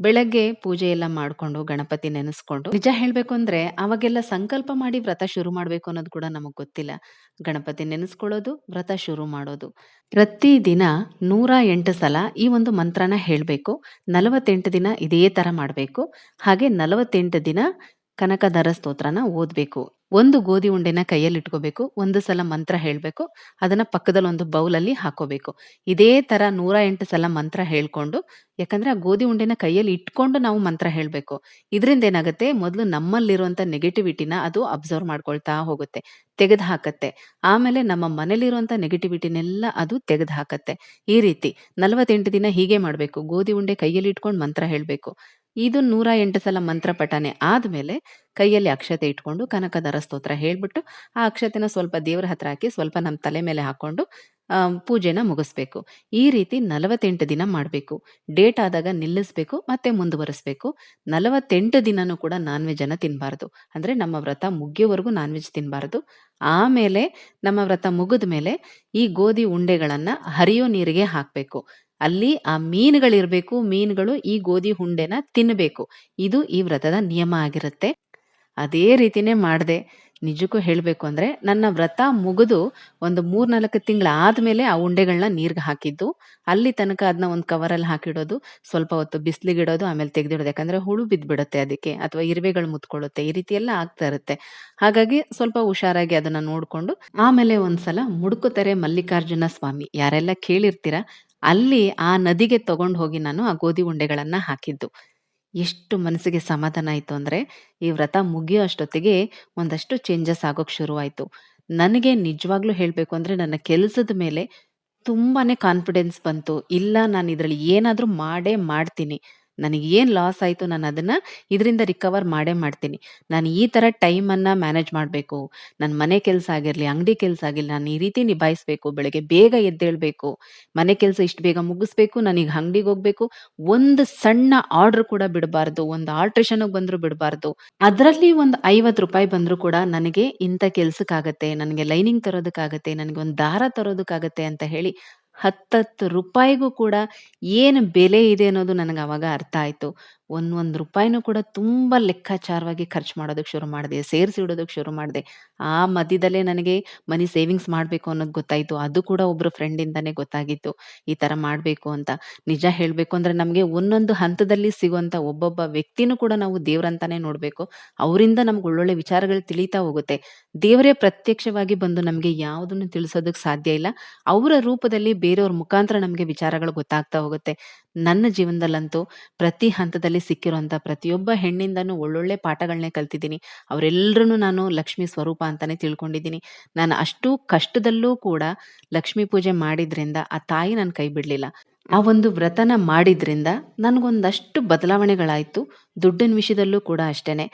ಬೆಳಗ್ಗೆ ಪೂಜೆ ಎಲ್ಲ ಮಾಡ್ಕೊಂಡು, ಗಣಪತಿ ನೆನೆಸ್ಕೊಂಡು ನಿಜ ಹೇಳ್ಬೇಕು ಅಂದ್ರೆ ಅವಾಗೆಲ್ಲ ಸಂಕಲ್ಪ ಮಾಡಿ ವ್ರತ ಶುರು ಮಾಡ್ಬೇಕು ಅನ್ನೋದು ಕೂಡ ನಮಗ್ ಗೊತ್ತಿಲ್ಲ. ಗಣಪತಿ ನೆನೆಸ್ಕೊಳ್ಳೋದು, ವ್ರತ ಶುರು ಮಾಡೋದು. ಪ್ರತಿದಿನ 108 ಸಲ ಈ ಒಂದು ಮಂತ್ರನ ಹೇಳ್ಬೇಕು. 48 ದಿನ ಇದೇ ತರ ಮಾಡ್ಬೇಕು. ಹಾಗೆ 48 ದಿನ ಕನಕದರ ಸ್ತೋತ್ರನ ಓದ್ಬೇಕು. ಒಂದು ಗೋಧಿ ಉಂಡೆನ ಕೈಯಲ್ಲಿ ಇಟ್ಕೋಬೇಕು. ಒಂದು ಸಲ ಮಂತ್ರ ಹೇಳಬೇಕು, ಅದನ್ನ ಪಕ್ಕದಲ್ಲಿ ಒಂದು ಬೌಲಲ್ಲಿ ಹಾಕೋಬೇಕು ಇದೇ ತರ 108 ಸಲ ಮಂತ್ರ ಹೇಳ್ಕೊಂಡು, ಯಾಕಂದ್ರೆ ಆ ಗೋಧಿ ಉಂಡೆನ ಕೈಯಲ್ಲಿ ಇಟ್ಕೊಂಡು ನಾವು ಮಂತ್ರ ಹೇಳ್ಬೇಕು. ಇದರಿಂದ ಏನಾಗುತ್ತೆ, ಮೊದಲು ನಮ್ಮಲ್ಲಿರುವಂತ ನೆಗೆಟಿವಿಟಿನ ಅದು ಅಬ್ಸರ್ವ್ ಮಾಡ್ಕೊಳ್ತಾ ಹೋಗುತ್ತೆ. ತೆಗೆದು ಹಾಕತ್ತೆ. ಆಮೇಲೆ ನಮ್ಮ ಮನೇಲಿರುವಂತ ನೆಗೆಟಿವಿಟಿನೆಲ್ಲ ಅದು ತೆಗೆದು ಹಾಕತ್ತೆ. ಈ ರೀತಿ 48 ದಿನ ಹೀಗೆ ಮಾಡ್ಬೇಕು. ಗೋಧಿ ಉಂಡೆ ಕೈಯಲ್ಲಿ ಇಟ್ಕೊಂಡು ಮಂತ್ರ ಹೇಳ್ಬೇಕು. ಇದು 108 ಸಲ ಮಂತ್ರ ಪಠನೆ ಆದ್ಮೇಲೆ ಕೈಯಲ್ಲಿ ಅಕ್ಷತೆ ಇಟ್ಕೊಂಡು ಕನಕದರ ಸ್ತೋತ್ರ ಹೇಳ್ಬಿಟ್ಟು, ಆ ಅಕ್ಷತೆನ ಸ್ವಲ್ಪ ದೇವ್ರ ಹತ್ರ ಹಾಕಿ, ಸ್ವಲ್ಪ ನಮ್ಮ ತಲೆ ಮೇಲೆ ಹಾಕೊಂಡು ಪೂಜೆನ ಮುಗಿಸ್ಬೇಕು. ಈ ರೀತಿ 48 ದಿನ ಮಾಡ್ಬೇಕು. ಡೇಟ್ ಆದಾಗ ನಿಲ್ಲಿಸ್ಬೇಕು. ಮತ್ತೆ ಮುಂದುವರಿಸ್ಬೇಕು. 48 ದಿನನೂ ಕೂಡ ನಾನ್ ವೆಜ್ ಅನ್ನ ತಿನ್ಬಾರ್ದು. ಅಂದ್ರೆ ನಮ್ಮ ವ್ರತ ಮುಗಿಯೋವರೆಗೂ ನಾನ್ ವೆಜ್ ತಿನ್ಬಾರ್ದು. ಆಮೇಲೆ ನಮ್ಮ ವ್ರತ ಮುಗಿದ್ಮೇಲೆ ಈ ಗೋಧಿ ಉಂಡೆಗಳನ್ನ ಹರಿಯೋ ನೀರಿಗೆ ಹಾಕ್ಬೇಕು. ಅಲ್ಲಿ ಆ ಮೀನುಗಳಿರ್ಬೇಕು. ಮೀನುಗಳು ಈ ಗೋಧಿ ಹುಂಡೆನ ತಿನ್ನಬೇಕು ಇದು ಈ ವ್ರತದ ನಿಯಮ ಆಗಿರುತ್ತೆ. ಅದೇ ರೀತಿನೇ ಮಾಡ್ದೆ. ನಿಜಕ್ಕೂ ಹೇಳಬೇಕು ಅಂದ್ರೆ ನನ್ನ ವ್ರತ ಮುಗಿದು ಒಂದು 3, 4 ತಿಂಗಳಾದ್ಮೇಲೆ ಆ ಉಂಡೆಗಳನ್ನ ನೀರಿಗೆ ಹಾಕಿದ್ದು. ಅಲ್ಲಿ ತನಕ ಅದನ್ನ ಒಂದು ಕವರಲ್ಲಿ ಹಾಕಿಡೋದು. ಸ್ವಲ್ಪ ಹೊತ್ತು ಬಿಸಿಲಿಗಿಡೋದು. ಆಮೇಲೆ ತೆಗೆದಿಡೋದು. ಯಾಕಂದ್ರೆ ಹುಳು ಬಿದ್ದುಬಿಡುತ್ತೆ ಅದಕ್ಕೆ. ಅಥವಾ ಇರುವೆಗಳು ಮುತ್ಕೊಳ್ಳುತ್ತೆ. ಈ ರೀತಿ ಎಲ್ಲ ಆಗ್ತಾ ಇರುತ್ತೆ. ಹಾಗಾಗಿ ಸ್ವಲ್ಪ ಹುಷಾರಾಗಿ ಅದನ್ನ ನೋಡ್ಕೊಂಡು ಆಮೇಲೆ ಒಂದ್ಸಲ ಮುಡುಕುತೆರೆ ಮಲ್ಲಿಕಾರ್ಜುನ ಸ್ವಾಮಿ ಯಾರೆಲ್ಲ ಕೇಳಿರ್ತೀರಾ, ಅಲ್ಲಿ ಆ ನದಿಗೆ ತಗೊಂಡು ಹೋಗಿ ನಾನು ಆ ಗೋಧಿ ಉಂಡೆಗಳನ್ನ ಹಾಕಿದ್ದು. ಎಷ್ಟು ಮನಸ್ಸಿಗೆ ಸಮಾಧಾನ ಆಯ್ತು ಅಂದ್ರೆ, ಈ ವ್ರತ ಮುಗಿಯೋ ಅಷ್ಟೊತ್ತಿಗೆ ಒಂದಷ್ಟು ಚೇಂಜಸ್ ಆಗೋಕ್ ಶುರುವಾಯಿತು ನನಗೆ ನಿಜವಾಗ್ಲೂ ಹೇಳಬೇಕು ಅಂದ್ರೆ ನನ್ನ ಕೆಲಸದ ಮೇಲೆ ತುಂಬಾನೇ ಕಾನ್ಫಿಡೆನ್ಸ್ ಬಂತು. ಇಲ್ಲ ನಾನು ಇದರಲ್ಲಿ ಏನಾದರೂ ಮಾಡೇ ಮಾಡ್ತೀನಿ. ನನಗೆ ಏನು ಲಾಸ್ ಆಯಿತು ನಾನು ಅದನ್ನ ಇದರಿಂದ ರಿಕವರ್ ಮಾಡೇ ಮಾಡ್ತೀನಿ. ನಾನು ಈ ತರ ಟೈಮನ್ನು ಮ್ಯಾನೇಜ್ ಮಾಡಬೇಕು ನನ್ನ ಮನೆ ಕೆಲಸ ಆಗಿರಲಿ, ಅಂಗಡಿ ಕೆಲಸ ಆಗಿರಲಿ, ನಾನು ಈ ರೀತಿ ನಿಭಾಯಿಸ್ಬೇಕು. ಬೆಳಗ್ಗೆ ಬೇಗ ಎದ್ದೇಳಬೇಕು ಮನೆ ಕೆಲಸ ಇಷ್ಟು ಬೇಗ ಮುಗಿಸ್ಬೇಕು. ನನಗೆ ಅಂಗಡಿಗೆ ಹೋಗ್ಬೇಕು. ಒಂದು ಸಣ್ಣ ಆರ್ಡರ್ ಕೂಡ ಬಿಡಬಾರ್ದು. ಒಂದು ಆಲ್ಟ್ರೇಷನ್‌ಗೆ ಬಂದರೂ ಬಿಡಬಾರ್ದು. ಅದರಲ್ಲಿ ಒಂದು ಐವತ್ತು ರೂಪಾಯಿ ಬಂದರೂ ಕೂಡ ನನಗೆ ಇಂಥ ಕೆಲಸಕ್ಕಾಗತ್ತೆ ನನಗೆ ಲೈನಿಂಗ್ ತರೋದಕ್ಕಾಗತ್ತೆ. ನನಗೆ ಒಂದು ದಾರ ತರೋದಕ್ಕಾಗತ್ತೆ ಅಂತ ಹೇಳಿ ₹10, 10ಗೂ ಕೂಡ ಏನು ಬೆಲೆ ಇದೆ ಅನ್ನೋದು ನನಗೆ ಅವಾಗ ಅರ್ಥ ಆಯ್ತು. ಒಂದ್ ಒಂದ್ ರೂಪಾಯಿನೂ ಕೂಡ ತುಂಬಾ ಲೆಕ್ಕಾಚಾರವಾಗಿ ಖರ್ಚು ಮಾಡೋದಕ್ಕೆ ಶುರು ಮಾಡಿದೆ. ಸೇರಿಸಿ ಇಡೋದಕ್ಕೆ ಶುರು ಮಾಡಿದೆ. ಆ ಮಧ್ಯದಲ್ಲೇ ನನಗೆ ಮನಿ ಸೇವಿಂಗ್ಸ್ ಮಾಡ್ಬೇಕು ಅನ್ನೋದು ಗೊತ್ತಾಯ್ತು. ಅದು ಕೂಡ ಒಬ್ರು ಫ್ರೆಂಡಿಂದಾನೇ ಗೊತ್ತಾಗಿತ್ತು. ಈ ತರ ಮಾಡ್ಬೇಕು ಅಂತ. ನಿಜ ಹೇಳ್ಬೇಕು ಅಂದ್ರೆ ನಮ್ಗೆ ಒಂದೊಂದು ಹಂತದಲ್ಲಿ ಸಿಗುವಂತ ಒಬ್ಬೊಬ್ಬ ವ್ಯಕ್ತಿನೂ ಕೂಡ ನಾವು ದೇವ್ರಂತಾನೆ ನೋಡ್ಬೇಕು. ಅವರಿಂದ ನಮ್ಗೆ ಒಳ್ಳೊಳ್ಳೆ ವಿಚಾರಗಳು ತಿಳಿತಾ ಹೋಗುತ್ತೆ. ದೇವರೇ ಪ್ರತ್ಯಕ್ಷವಾಗಿ ಬಂದು ನಮ್ಗೆ ಯಾವುದನ್ನು ತಿಳಿಸೋದಕ್ಕೆ ಸಾಧ್ಯ ಇಲ್ಲ. ಅವರ ರೂಪದಲ್ಲಿ ಬೇರೆಯವ್ರ ಮುಖಾಂತರ ನಮ್ಗೆ ವಿಚಾರಗಳು ಗೊತ್ತಾಗ್ತಾ ಹೋಗುತ್ತೆ. ನನ್ನ ಜೀವನದಲ್ಲಂತೂ ಪ್ರತಿ ಹಂತದಲ್ಲಿ ಸಿಕ್ಕಿರುವಂತ ಪ್ರತಿಯೊಬ್ಬ ಹೆಣ್ಣಿಂದನೂ ಒಳ್ಳೊಳ್ಳೆ ಪಾಠಗಳನ್ನೇ ಕಲ್ತಿದ್ದೀನಿ. ಅವರೆಲ್ಲರೂ ನಾನು ಲಕ್ಷ್ಮಿ ಸ್ವರೂಪ ಅಂತಾನೆ ತಿಳ್ಕೊಂಡಿದ್ದೀನಿ. ನಾನು ಅಷ್ಟು ಕಷ್ಟದಲ್ಲೂ ಕೂಡ ಲಕ್ಷ್ಮೀ ಪೂಜೆ ಮಾಡಿದ್ರಿಂದ ಆ ತಾಯಿ ನನ್ನ ಕೈ ಬಿಡ್ಲಿಲ್ಲ. ಆ ಒಂದು ವ್ರತನ ಮಾಡಿದ್ರಿಂದ ನನಗೊಂದಷ್ಟು ಬದಲಾವಣೆಗಳಾಯಿತು ದುಡ್ಡಿನ ವಿಷಯದಲ್ಲೂ ಕೂಡ ಅಷ್ಟೇ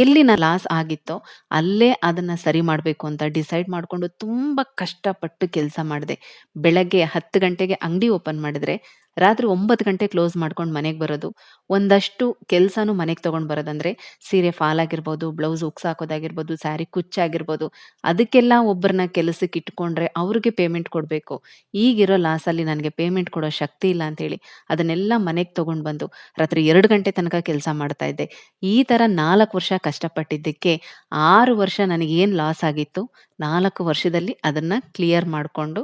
ಎಲ್ಲಿ ನಾನು ಲಾಸ್ ಆಗಿತ್ತೋ ಅಲ್ಲೇ ಅದನ್ನು ಸರಿ ಮಾಡಬೇಕು ಅಂತ ಡಿಸೈಡ್ ಮಾಡಿಕೊಂಡು ತುಂಬ ಕಷ್ಟಪಟ್ಟು ಕೆಲಸ ಮಾಡಿದೆ. ಬೆಳಗ್ಗೆ 10 ಗಂಟೆಗೆ ಅಂಗಡಿ ಓಪನ್ ಮಾಡಿದ್ರೆ ರಾತ್ರಿ ಒಂಬತ್ತು ಗಂಟೆ ಕ್ಲೋಸ್ ಮಾಡ್ಕೊಂಡು ಮನೆಗೆ ಬರೋದು. ಒಂದಷ್ಟು ಕೆಲಸನೂ ಮನೆಗೆ ತೊಗೊಂಡು ಬರೋದಂದ್ರೆ ಸೀರೆ ಫಾಲ್ ಆಗಿರ್ಬೋದು, ಬ್ಲೌಸ್ ಹುಕ್ಸ್ ಹಾಕೋದಾಗಿರ್ಬೋದು, ಸ್ಯಾರಿ ಕುಚ್ಚಾಗಿರ್ಬೋದು. ಅದಕ್ಕೆಲ್ಲ ಒಬ್ಬರನ್ನ ಕೆಲಸಕ್ಕೆ ಇಟ್ಕೊಂಡ್ರೆ ಅವ್ರಿಗೆ ಪೇಮೆಂಟ್ ಕೊಡಬೇಕು ಈಗಿರೋ ಲಾಸಲ್ಲಿ ನನಗೆ ಪೇಮೆಂಟ್ ಕೊಡೋ ಶಕ್ತಿ ಇಲ್ಲ ಅಂತೇಳಿ ಅದನ್ನೆಲ್ಲ ಮನೆಗೆ ತಗೊಂಡು ಬಂದು ರಾತ್ರಿ ಎರಡು ಗಂಟೆ ತನಕ ಕೆಲಸ ಮಾಡ್ತಾ ಇದ್ದೆ. ಈ ತರ ನಾಲ್ಕು ವರ್ಷ ಕಷ್ಟಪಟ್ಟಿದ್ದಕ್ಕೆ ಆರು ವರ್ಷ ನನಗೇನು ಲಾಸ್ ಆಗಿತ್ತು, ನಾಲ್ಕು ವರ್ಷದಲ್ಲಿ ಅದನ್ನ ಕ್ಲಿಯರ್ ಮಾಡ್ಕೊಂಡು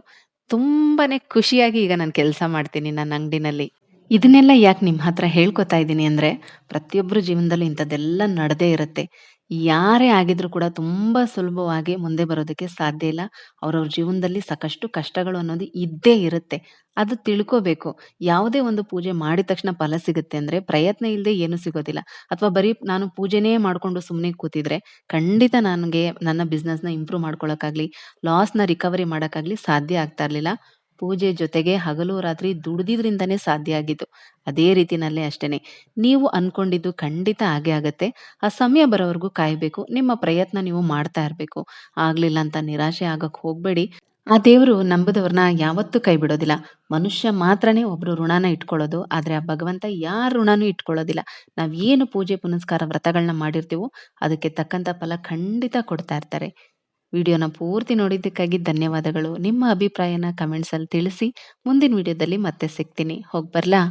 ತುಂಬಾನೇ ಖುಷಿಯಾಗಿ ಈಗ ನಾನು ಕೆಲಸ ಮಾಡ್ತೀನಿ ನನ್ನ ಅಂಗಡಿನಲ್ಲಿ. ಇದನ್ನೆಲ್ಲ ಯಾಕೆ ನಿಮ್ಮ ಹತ್ರ ಹೇಳ್ಕೊತಾ ಇದ್ದೀನಿ ಅಂದ್ರೆ ಪ್ರತಿಯೊಬ್ಬರು ಜೀವನದಲ್ಲಿ ಇಂಥದ್ದೆಲ್ಲ ನಡೆದೇ ಇರುತ್ತೆ. ಯಾರೇ ಆಗಿದ್ರು ಕೂಡ ತುಂಬಾ ಸುಲಭವಾಗಿ ಮುಂದೆ ಬರೋದಕ್ಕೆ ಸಾಧ್ಯ ಇಲ್ಲ. ಅವ್ರವ್ರ ಜೀವನದಲ್ಲಿ ಸಾಕಷ್ಟು ಕಷ್ಟಗಳು ಅನ್ನೋದು ಇದ್ದೇ ಇರುತ್ತೆ. ಅದು ತಿಳ್ಕೋಬೇಕು. ಯಾವುದೇ ಒಂದು ಪೂಜೆ ಮಾಡಿದ ತಕ್ಷಣ ಫಲ ಸಿಗುತ್ತೆ ಅಂದ್ರೆ ಪ್ರಯತ್ನ ಇಲ್ಲದೆ ಏನು ಸಿಗೋದಿಲ್ಲ. ಅಥವಾ ಬರೀ ನಾನು ಪೂಜೆನೇ ಮಾಡ್ಕೊಂಡು ಸುಮ್ಮನೆ ಕೂತಿದ್ರೆ ಖಂಡಿತ ನನಗೆ ನನ್ನ ಬಿಸ್ನೆಸ್‌ನ ಇಂಪ್ರೂವ್ ಮಾಡ್ಕೊಳ್ಳೋಕ್ಕಾಗ್ಲಿ, ಲಾಸ್‌ನ ರಿಕವರಿ ಮಾಡೋಕ್ಕಾಗ್ಲಿ ಸಾಧ್ಯ ಆಗ್ತಾ ಇರ್ಲಿಲ್ಲ. ಪೂಜೆ ಜೊತೆಗೆ ಹಗಲು ರಾತ್ರಿ ದುಡಿದಿದ್ರಿಂದನೇ ಸಾಧ್ಯ ಆಗಿದ್ದು. ಅದೇ ರೀತಿನಲ್ಲೇ ಅಷ್ಟೇನೆ. ನೀವು ಅನ್ಕೊಂಡಿದ್ದು ಖಂಡಿತ ಆಗೇ ಆಗತ್ತೆ. ಆ ಸಮಯ ಬರೋವರೆಗೂ ಕಾಯ್ಬೇಕು. ನಿಮ್ಮ ಪ್ರಯತ್ನ ನೀವು ಮಾಡ್ತಾ ಇರ್ಬೇಕು. ಆಗ್ಲಿಲ್ಲ ಅಂತ ನಿರಾಶೆ ಆಗಕ್ ಹೋಗ್ಬೇಡಿ. ಆ ದೇವರು ನಂಬದವ್ರನ್ನ ಯಾವತ್ತೂ ಕೈ ಬಿಡೋದಿಲ್ಲ. ಮನುಷ್ಯ ಮಾತ್ರನೇ ಒಬ್ರು ಋಣನ ಇಟ್ಕೊಳ್ಳೋದು. ಆದ್ರೆ ಆ ಭಗವಂತ ಯಾರ ಋಣನೂ ಇಟ್ಕೊಳ್ಳೋದಿಲ್ಲ. ನಾವ್ ಏನು ಪೂಜೆ ಪುನಸ್ಕಾರ ವ್ರತಗಳನ್ನ ಮಾಡಿರ್ತೀವೋ ಅದಕ್ಕೆ ತಕ್ಕಂತ ಫಲ ಖಂಡಿತ ಕೊಡ್ತಾ ಇರ್ತಾರೆ. ವಿಡಿಯೋನ ಪೂರ್ತಿ ನೋಡಿದ್ದಕ್ಕಾಗಿ ಧನ್ಯವಾದಗಳು. ನಿಮ್ಮ ಅಭಿಪ್ರಾಯನ ಕಮೆಂಟ್ಸಲ್ಲಿ ತಿಳಿಸಿ. ಮುಂದಿನ ವಿಡಿಯೋದಲ್ಲಿ ಮತ್ತೆ ಸಿಗ್ತೀನಿ. ಹೋಗ್ಬರ್ಲಾ?